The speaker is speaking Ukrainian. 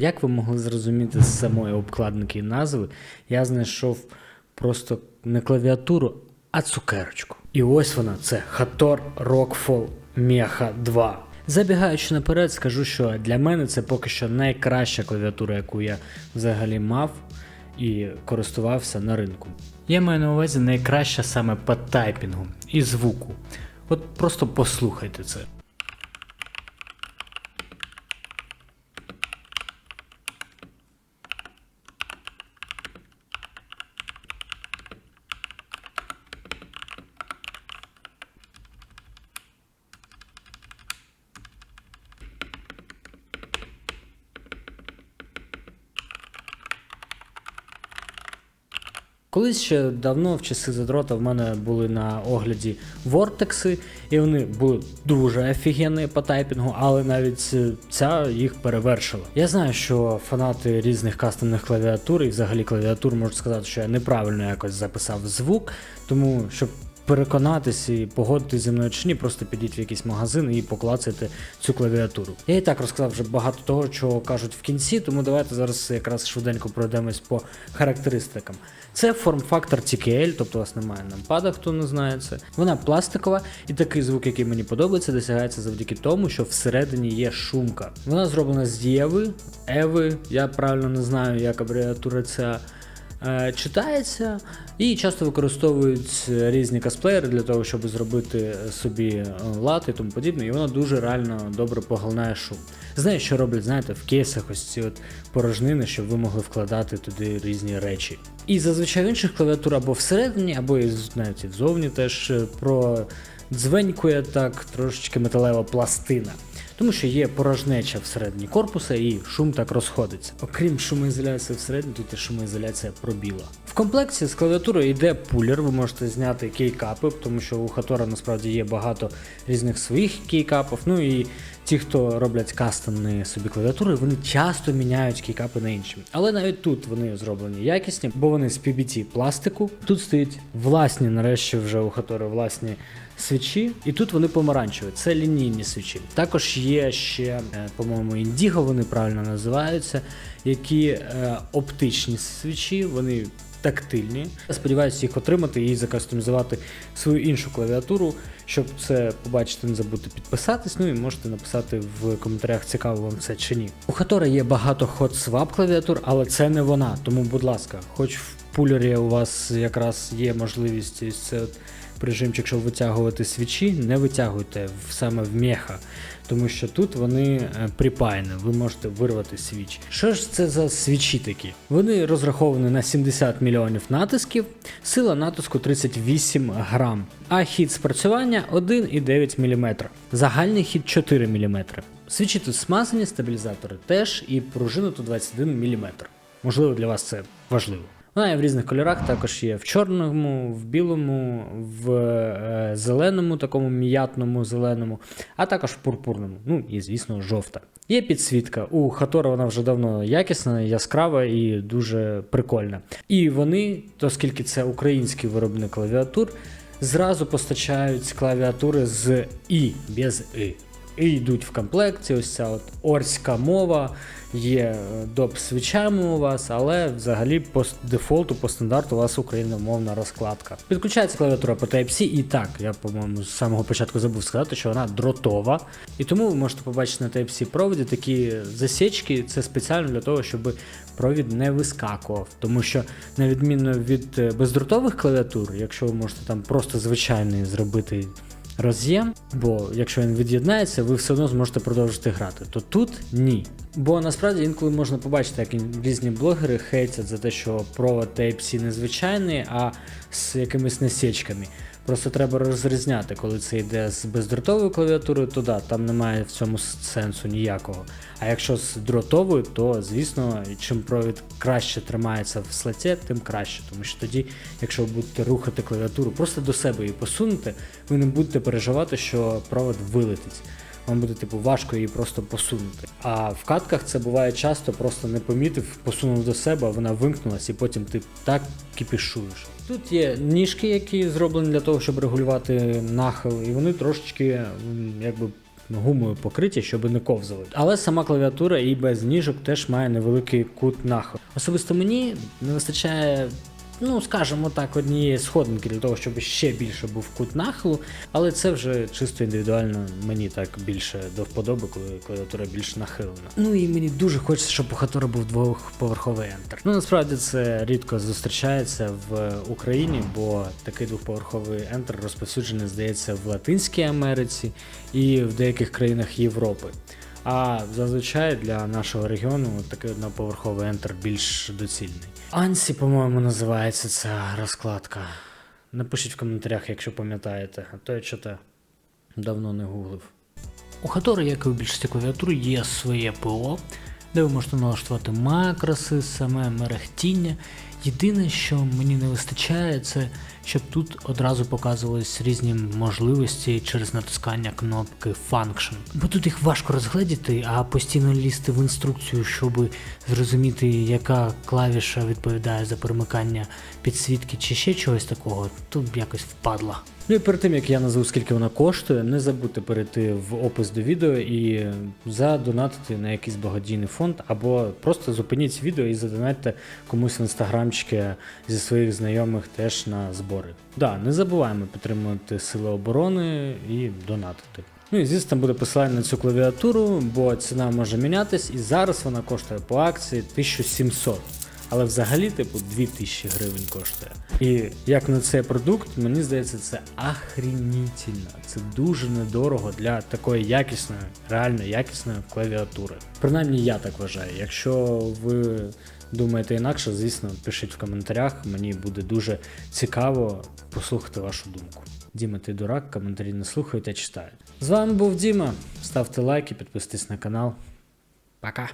Як ви могли зрозуміти з самої обкладинки і назви, я знайшов просто не клавіатуру, а цукерочку. І ось вона, це Hator Rockfall Mecha 2. Забігаючи наперед, скажу, що для мене це поки що найкраща клавіатура, яку я взагалі мав і користувався на ринку. Я маю на увазі найкраща саме по тайпінгу і звуку. От просто послухайте це. Колись ще давно, в часи задрота, в мене були на огляді вортекси, і вони були дуже офігенні по тайпінгу, але навіть е, ця їх перевершила. Я знаю, що фанати різних кастомних клавіатур і взагалі клавіатур можуть сказати, що я неправильно якось записав звук, тому щоб переконатись і погодитись зі мною чи ні, просто підіть в якийсь магазин і поклацайте цю клавіатуру. Я і так розказав вже багато того, чого кажуть в кінці, тому давайте зараз якраз швиденько пройдемось по характеристикам. Це форм-фактор TKL, тобто вас немає нампада, хто не знає це. Вона пластикова, і такий звук, який мені подобається, досягається завдяки тому, що всередині є шумка. Вона зроблена з Єви, Еви, я правильно не знаю, як абревіатура ця читається, і часто використовують різні косплеєри для того, щоб зробити собі е, лад і тому подібне, і вона дуже реально добре поглинає шум. Знаю, що роблять, знаєте, в кейсах ось ці от порожнини, щоб ви могли вкладати туди різні речі. І зазвичай в інших клавіатур або всередині, або навіть і ззовні теж е, про дзвенькує так трошечки металева пластина. Тому що є порожнеча всередині корпуса і шум так розходиться. Окрім шумоізоляції всередині, тут і шумоізоляція пробіла. В комплекті з клавіатурою йде пулер, ви можете зняти кейкапи, тому що у Хатора насправді є багато різних своїх кейкапів. Ну і ті, хто роблять кастомні собі клавіатури, вони часто міняють кейкапи на інші. Але навіть тут вони зроблені якісні, бо вони з PBT пластику. Тут стоять власні, нарешті вже у Хатори власні свічі, і тут вони помаранчеві. Це лінійні свічі. Також є ще, е, по-моєму, індіго, вони правильно називаються, які е, оптичні свічі, вони тактильні. Я сподіваюся їх отримати і закастомізувати свою іншу клавіатуру. Щоб це побачити, не забудьте підписатись. Ну і можете написати в коментарях, цікаво вам це чи ні. У Хатора є багато hot swap клавіатур, але це не вона. Тому, будь ласка, хоч в пулері у вас якраз є можливість ось це прижимчик, щоб витягувати свічі, не витягуйте саме в меха, тому що тут вони е, припаяні, ви можете вирвати свіч. Що ж це за свічі такі? Вони розраховані на 70 мільйонів натисків, сила натиску 38 грам, а хід спрацювання 1,9 мм, загальний хід 4 мм. Свічі тут смазані, стабілізатори теж, і пружина тут 21 мм. Можливо, для вас це важливо. Вона є в різних кольорах, також є в чорному, в білому, в е, зеленому, такому м'ятному зеленому, а також в пурпурному. Ну і звісно, жовта. Є підсвітка. У Хатора вона вже давно якісна, яскрава і дуже прикольна. І вони, оскільки це український виробник клавіатур, зразу постачають клавіатури з І без І. І йдуть в комплекті, ось ця от орська мова, є е, доп свічами у вас, але взагалі по дефолту, по стандарту у вас україномовна розкладка. Підключається клавіатура по Type-C, і так, я, по-моєму, з самого початку забув сказати, що вона дротова. І тому ви можете побачити на Type-C проводі такі засічки, це спеціально для того, щоб провід не вискакував. Тому що, на відміну від е, бездротових клавіатур, якщо ви можете там просто звичайний зробити роз'єм, бо якщо він від'єднається, ви все одно зможете продовжити грати. То тут ні. Бо насправді інколи можна побачити, як різні блогери хейтять за те, що провод Type-C не звичайний, а з якимись насічками. Просто треба розрізняти, коли це йде з бездротовою клавіатурою, то да, там немає в цьому сенсу ніякого. А якщо з дротовою, то звісно, чим провід краще тримається в слоті, тим краще. Тому що тоді, якщо ви будете рухати клавіатуру, просто до себе її посунути, ви не будете переживати, що провод вилетить. Вам буде типу важко її просто посунути. А в катках це буває часто, просто не помітив, посунув до себе, вона вимкнулась, і потім ти так кипішуєш. Тут є ніжки, які зроблені для того, щоб регулювати нахил, і вони трошечки якби гумою покриті, щоб не ковзали. Але сама клавіатура і без ніжок теж має невеликий кут нахил. Особисто мені не вистачає. Ну, скажімо так, однієї сходинки для того, щоб ще більше був кут нахилу, але це вже чисто індивідуально мені так більше до вподоби, коли клавіатура більш нахилена. Ну і мені дуже хочеться, щоб у Хатора був двохповерховий ентер. Ну насправді це рідко зустрічається в Україні, бо такий двохповерховий ентер розповсюджений, здається, в Латинській Америці і в деяких країнах Європи. А зазвичай для нашого регіону такий одноповерховий ентер більш доцільний. Ансі, по-моєму, називається ця розкладка. Напишіть в коментарях, якщо пам'ятаєте, а то я чого давно не гуглив. У Хатори, як і у більшості клавіатур, є своє ПО, де ви можете налаштувати макроси, саме мерехтіння. Єдине, що мені не вистачає, це щоб тут одразу показувались різні можливості через натискання кнопки Function. Бо тут їх важко розгледіти, а постійно лізти в інструкцію, щоб зрозуміти, яка клавіша відповідає за перемикання підсвітки чи ще чогось такого, тут якось впадла. Ну і перед тим як я назву скільки вона коштує, не забудьте перейти в опис до відео і задонатити на якийсь благодійний фонд, або просто зупиніть відео і задонатьте комусь в інстаграмчики зі своїх знайомих теж на збори. Да, не забуваємо підтримувати Сили оборони і донатити. Ну і звісно, буде посилання на цю клавіатуру, бо ціна може мінятись, і зараз вона коштує по акції 1700. Але взагалі, типу, 2000 гривень коштує. І як на цей продукт, мені здається, це охренітельно. Це дуже недорого для такої якісної, реально якісної клавіатури. Принаймні я так вважаю. Якщо ви думаєте інакше, звісно, пишіть в коментарях. Мені буде дуже цікаво послухати вашу думку. Діма, ти дурак, коментарі не слухають, а читають. З вами був Діма. Ставте лайки, підписуйтесь на канал. Пока.